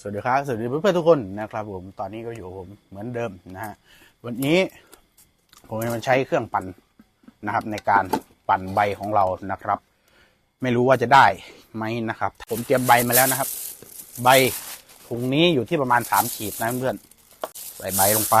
สวัสดีครับ สวัสดีเพื่อนๆทุกคนนะครับผมตอนนี้ก็อยู่ผมเหมือนเดิมนะฮะวันนี้ผมจะมาใช้เครื่องปั่นนะครับ ในการปั่นใบของเรานะครับ ไม่รู้ว่าจะได้ไหมนะครับ ผมเตรียมใบมาแล้วนะครับ ใบถุงนี้อยู่ที่ประมาณสามขีดนะเพื่อนใส่ใบลงไป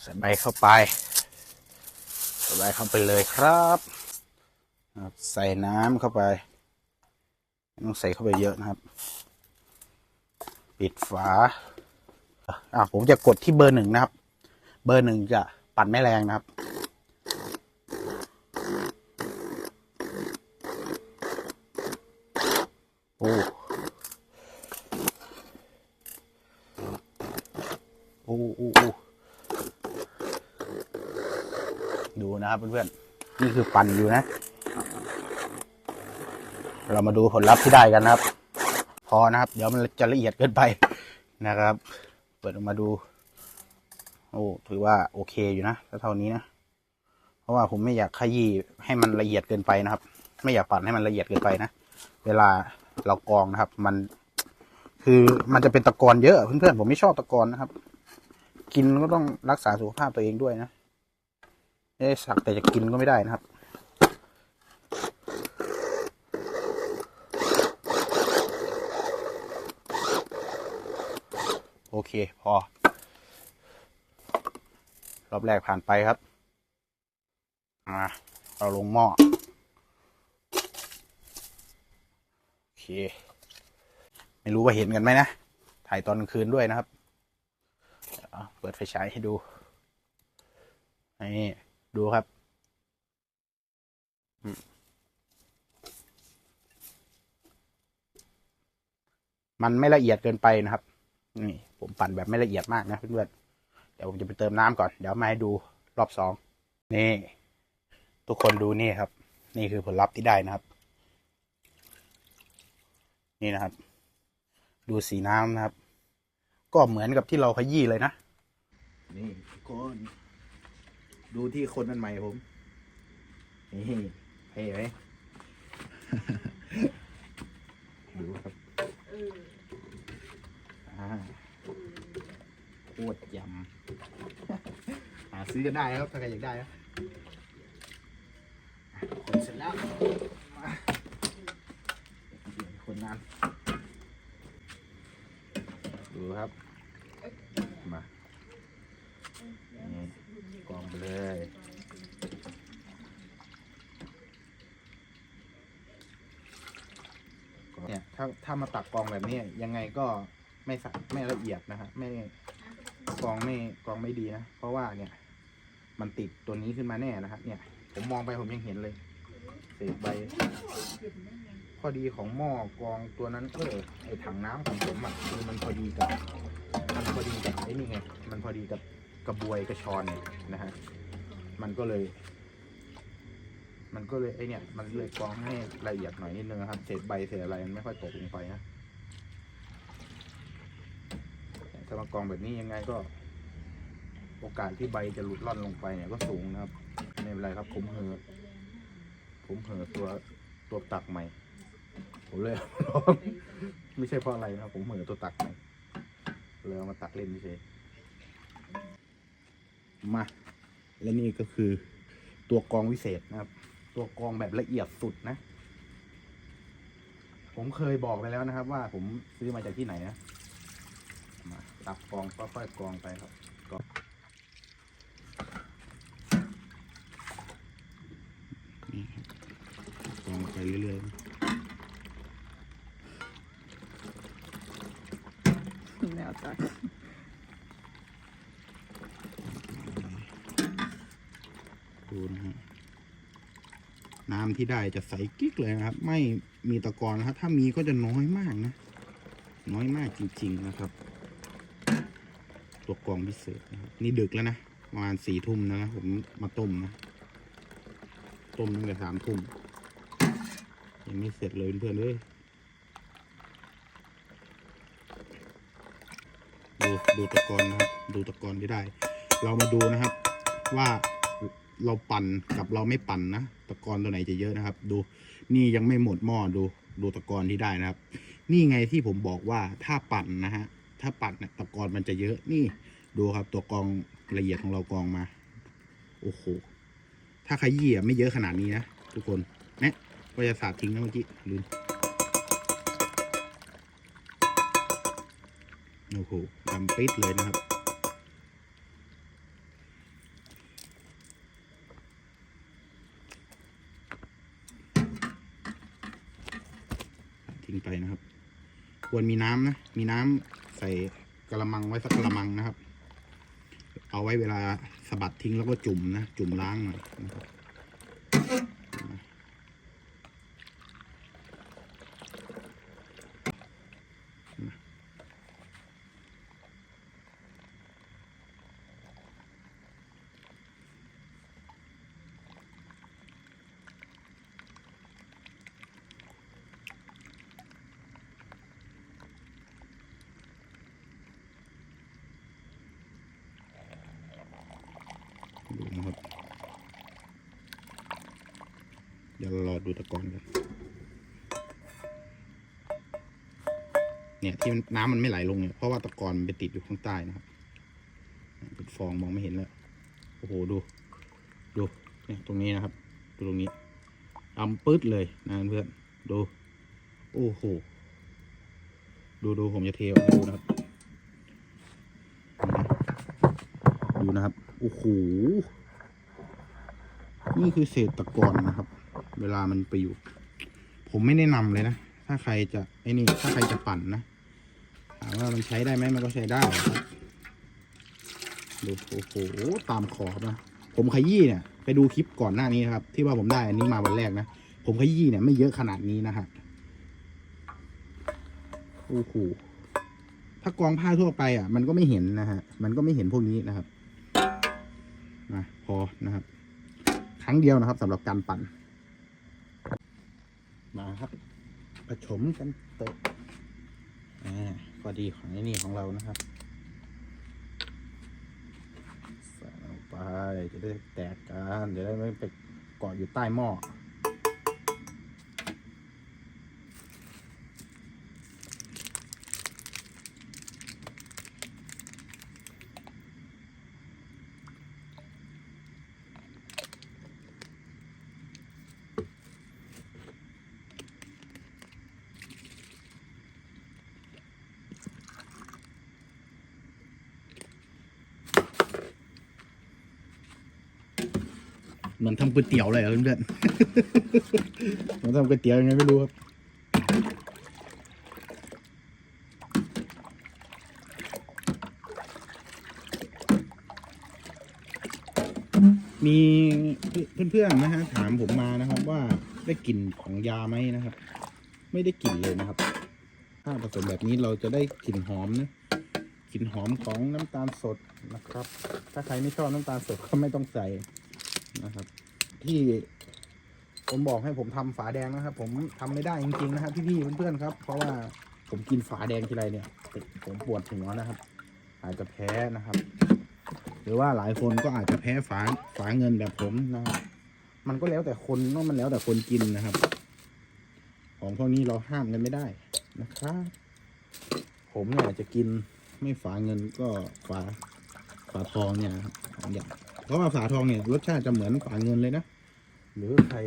ใส่ใบเข้าไปใส่ใบเข้าไปเลยครับ ใส่น้ำเข้าไป ต้องใส่เข้าไปเยอะนะครับ ปิดฝาอะผมจะกดที่เบอร์หนึ่งนะครับ เบอร์หนึ่งจะปั่นไม่แรงนะครับโอ้โอ้โอ้โอ้ดูนะครับเพื่อนๆนี่คือปั่นอยู่นะ เรามาดูผลลัพธ์ที่ได้กันนะครับ พอนะครับ เดี๋ยวมันจะละเอียดเกินไปนะครับ เปิดออกมาดู โอ้ถือว่าโอเคอยู่นะถ้าเท่านี้นะ เพราะว่าผมไม่อยากขยี้ให้มันละเอียดเกินไปนะครับ ไม่อยากปั่นให้มันละเอียดเกินไปนะเวลาเรากรองนะครับ มัน คือมันจะเป็นตะกอนเยอะเพื่อนๆผมไม่ชอบตะกอนนะครับ กินก็ต้องรักษาสุขภาพตัวเองด้วยนะไม่ได้สักแต่จะกินก็ไม่ได้นะครับ โอเค พอ รอบแรกผ่านไปครับมาเราลงหม้อโอเค ไม่รู้ว่าเห็นกันไหมนะ ถ่ายตอนกลางคืนด้วยนะครับ เปิดไฟฉายให้ดูนี่ดูครับมันไม่ละเอียดเกินไปนะครับ นี่ ผมปั่นแบบไม่ละเอียดมากนะเพื่อนๆเดี๋ยวผมจะไปเติมน้ำก่อน เดี๋ยวมาให้ดูรอบสองนี่ ทุกคนดูนี่ครับ นี่คือผลลัพธ์ที่ได้นะครับ นี่นะครับ ดูสีน้ำนะครับ ก็เหมือนกับที่เราขยี้เลยนะ นี่ทุกคนดูที่คนอันใหม่ผมนี่เท่ไหมดูครับอ่า โคตรยำ หาซื้อกันได้ครับถ้าใครอยากได้คนเสร็จแล้วมาคนงานดูครับ มานี่กองไปเลยเนี่ยถ้าถ้ามาตักกองแบบนี้ยังไงก็ไม่สไม่ละเอียดนะฮะไม่ กองไม่กองไม่ดีนะ เพราะว่าเนี่ย มันติดตัวนี้ขึ้นมาแน่นะครับ เนี่ย ผมมองไปผมยังเห็นเลยเศษใบข้อดีของหม้อกองตัวนั้นเออไอถังน้ำของผมอะคือมันพอดีกับมันพอดีกับไอ้นี่ไงมันพอดีกับกระบวยกระชอนเนี่ยนะฮะมันก็เลย มันก็เลยไอเนี่ย มันเลยกองให้ละเอียดหน่อยนิดนึงนะครับเศษใบเศษอะไรมันไม่ค่อยตกลงไปนะ ถ้ามากรองแบบนี้ยังไงก็ โอกาสที่ใบจะหลุดล่อนลงไปเนี่ยก็สูงนะครับไม่เป็นไรครับ ผมเหอผมเหอตัวตัวตักใหม่ ผมเลยเอามาลองไม่ใช่เพราะอะไรนะผมเหอตัวตักใหม่เลยเอามาตักเล่นเฉยมาและนี่ก็คือตัวกรองวิเศษนะครับ ตัวกรองแบบละเอียดสุดนะ ผมเคยบอกไปแล้วนะครับ ว่าผมซื้อมาจากที่ไหนนะ มาตักกรองค่อยๆกรองไปครับกรองนี่ครับกรองไปเรื่อยๆแนวตักดูนะฮะน้ำที่ได้จะใสกิ๊กเลยนะครับ ไม่มีตะกอนนะครับ ถ้ามีก็จะน้อยมากนะ น้อยมากจริง ๆ นะครับ ตัวกรองพิเศษนะครับ นี่ดึกแล้วนะ ประมาณสี่ทุ่มนะผมมาต้มนะ ต้มตั้งแต่สามทุ่มยังไม่เสร็จเลยเพื่อนๆเลยดูดูตะกอนนะครับ ดูตะกอนที่ได้ เรามาดูนะครับ ว่าเราปั่นกับเราไม่ปั่นนะตะกอนตัวไหนจะเยอะนะครับ ดูนี่ยังไม่หมดหม้อดูดูตะกอนที่ได้นะครับ นี่ไงที่ผมบอกว่าถ้าปั่นนะฮะ ถ้าปั่นเนี่ยตะกอนมันจะเยอะนี่ดูครับตัวกองละเอียดของเรากองมา โอ้โห ถ้าขยี้อะไม่เยอะขนาดนี้นะทุกคนเนี่ยก็จะสาดทิ้งนะเมื่อกี้ลืมโอ้โหดำปิดเลยนะครับ ทิ้งไปนะครับ ควรมีน้ำนะ มีน้ำ ใส่กระมังไว้สักกระมังนะครับ เอาไว้เวลาสะบัดทิ้งแล้วก็จุ่มนะ จุ่มล้างนะครับ ดี๋ยวรารอดูตะกอนกันเนี่ยที่น้ำมันไม่ไหลลงเนี่ยเพราะว่าตะกอนมันไปติดอยู่ข้างใต้นะครับเป็นฟองมองไม่เห็นแล้วโอ้โหดู ดูเนี่ยตรงนี้นะครับ ดูตรงนี้ดำปื๊ดเลยนะเพื่อนดู โอ้โหดูดูผมจะเทออกดูนะครับ ดูนะครับ โอ้โห นี่คือเศษตะกอนนะครับ เวลามันไปอยู่ ผมไม่แนะนำเลยนะ ถ้าใครจะไอ้นี่ ถ้าใครจะปั่นนะ ถามว่ามันใช้ได้ไหมมันก็ใช้ได้ดูโอ้โหตามขอบนะ ผมขยี้เนี่ย ไปดูคลิปก่อนหน้านี้ครับ ที่ว่าผมได้อันนี้มาวันแรกนะ ผมขยี้เนี่ยไม่เยอะขนาดนี้นะฮะโอ้โหถ้ากองผ้าทั่วไปอะ มันก็ไม่เห็นนะฮะ มันก็ไม่เห็นพวกนี้นะครับนะพอนะครับ ครั้งเดียวนะครับสำหรับการปั่น มาครับผสมกันเตะอ่าพอดีของไอ้นี่ของเรานะครับใส่ลงไปจะได้แตกกันจะได้ไม่ไปเกาะอยู่ใต้หม้อ เหมือนทำก๋วยเตี๋ยวเลยอะเพื่อนๆ เหมือนทำก๋วยเตี๋ยวยังไงไม่รู้ครับ มีเพื่อนๆนะฮะถามผมมานะครับว่าได้กลิ่นของยาไหมนะครับ ไม่ได้กลิ่นเลยนะครับ ถ้าผสมแบบนี้เราจะได้กลิ่นหอมนะกลิ่นหอมของน้ำตาลสดนะครับ ถ้าใครไม่ชอบน้ำตาลสดก็ไม่ต้องใส่ นะครับ ที่ผมบอกให้ผมทำฝาแดงนะครับ ผมทำไม่ได้จริงๆนะครับพี่ๆเพื่อนๆครับ เพราะว่าผมกินฝาแดงทีไรเนี่ย ผมปวดหัวนะครับ อาจจะแพ้นะครับ หรือว่าหลายคนก็อาจจะแพ้ฝาฝาเงินแบบผมนะครับมันก็แล้วแต่คนเนอะมันแล้วแต่คนกินนะครับ ของพวกนี้เราห้ามกันไม่ได้นะครับผมเนี่ยจะกินไม่ฝาเงินก็ฝาฝาทองเนี่ยครับสองอย่าง ราะว่าฝาทองเนี่ยรสชาติจะเหมือนฝาเงินเลยนะ หรือใคร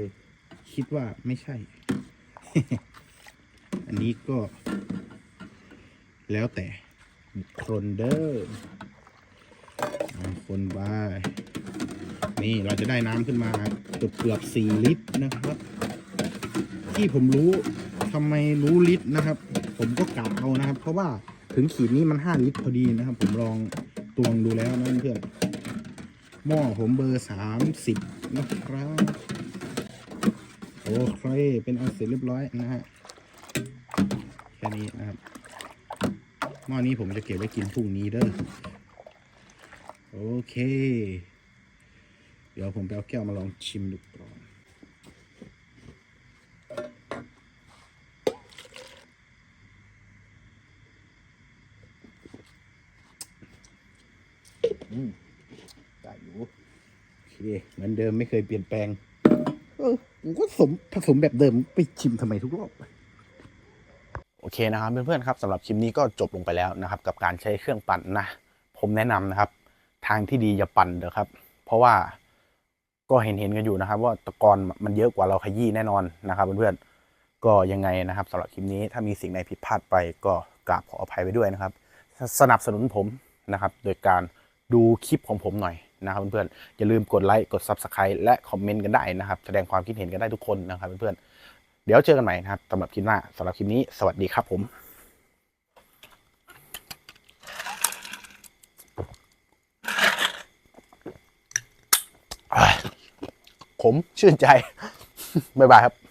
คิดว่าไม่ใช่ อันนี้ก็ แล้วแต่คนเดอร์คนบายนี่เราจะได้น้ำขึ้นมาเกือบเกือบสี่ลิตรนะครับ ที่ผมรู้ทำไมรู้ลิตรนะครับ ผมก็กะเอานะครับ เพราะว่าถึงขีดนี้มันห้าลิตรพอดีนะครับ ผมลองตวงดูแล้วนะเพื่อน หม้อผมเบอร์สามสิบนะครับ โอเค เป็นอันเสร็จเรียบร้อยนะฮะ แค่นี้นะครับ หม้อนี้ผมจะเก็บไว้กินพรุ่งนี้เด้อ โอเค เดี๋ยวผมไปเอาแก้วมาลองชิมดูก่อนอืม เคเหมือนเดิมไม่เคยเปลี่ยนแปลง เออกูก็สมผสมแบบเดิมไปชิมทำไมทุกรอบโอเคนะครับเพื่อนๆครับสำหรับคลิปนี้ก็จบลงไปแล้วนะครับ กับการใช้เครื่องปั่นนะผมแนะนำนะครับ ทางที่ดีอย่าปั่นเด้อครับ เพราะว่าก็เห็นเห็นๆกันอยู่นะครับ ว่าตะกอนมันเยอะกว่าเราขยี้แน่นอนนะครับเพื่อนๆก็ยังไงนะครับสำหรับคลิปนี้ถ้ามีสิ่งใดผิดพลาดไปก็กราบขออภัยไว้ด้วยนะครับ สนับสนุนผมนะครับ โดยการดูคลิปของผมหน่อย นะครับเพื่อนๆอย่าลืมกดไลค์กด Subscribe และคอมเมนต์กันได้นะครับ แสดงความคิดเห็นกันได้ทุกคนนะครับเพื่อนๆเดี๋ยวเจอกันใหม่นะครับสำหรับคลิปหน้าสำหรับคลิปนี้สวัสดีครับผมผมชื่นใจ บ๊ายบายครับ